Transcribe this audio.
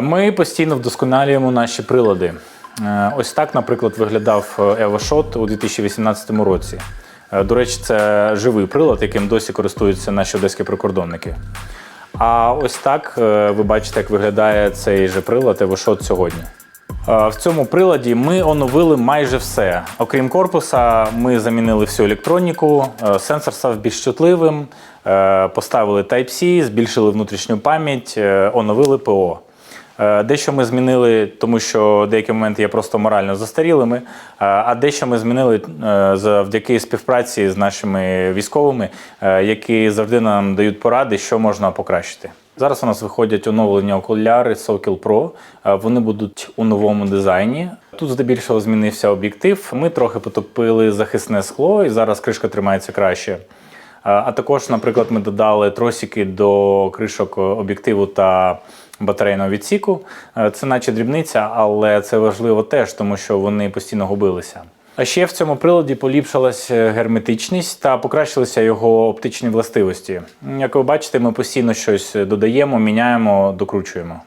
Ми постійно вдосконалюємо наші прилади. Е, Ось так, наприклад, виглядав EvoShot у 2018 році. Е, До речі, це живий прилад, яким досі користуються наші одеські прикордонники. А ось так е, ви бачите, як виглядає цей же прилад EvoShot сьогодні. Е, В цьому приладі ми оновили майже все. Окрім корпуса, ми замінили всю електроніку, е, сенсор став більш чутливим, е, поставили Type-C, збільшили внутрішню пам'ять, е, оновили ПО. Е, Дещо ми змінили, тому що деякі моменти є просто морально застарілими, е, а дещо ми змінили е, завдяки співпраці з нашими військовими, які завжди нам дають поради, що можна покращити. Зараз у нас виходять оновлені окуляри Sokil Pro. Вони будуть у новому дизайні. Тут здебільшого змінився об'єктив. Ми трохи потопили захисне скло, і зараз кришка тримається краще. Е, А також, наприклад, ми додали тросики до кришок об'єктиву та батарейного відсіку. Е, Це наче дрібниця, але це важливо теж, тому що вони постійно губилися. А ще в цьому приладі поліпшилась е, герметичність та покращилися його оптичні властивості. Як ви бачите, ми постійно щось додаємо, міняємо, докручуємо.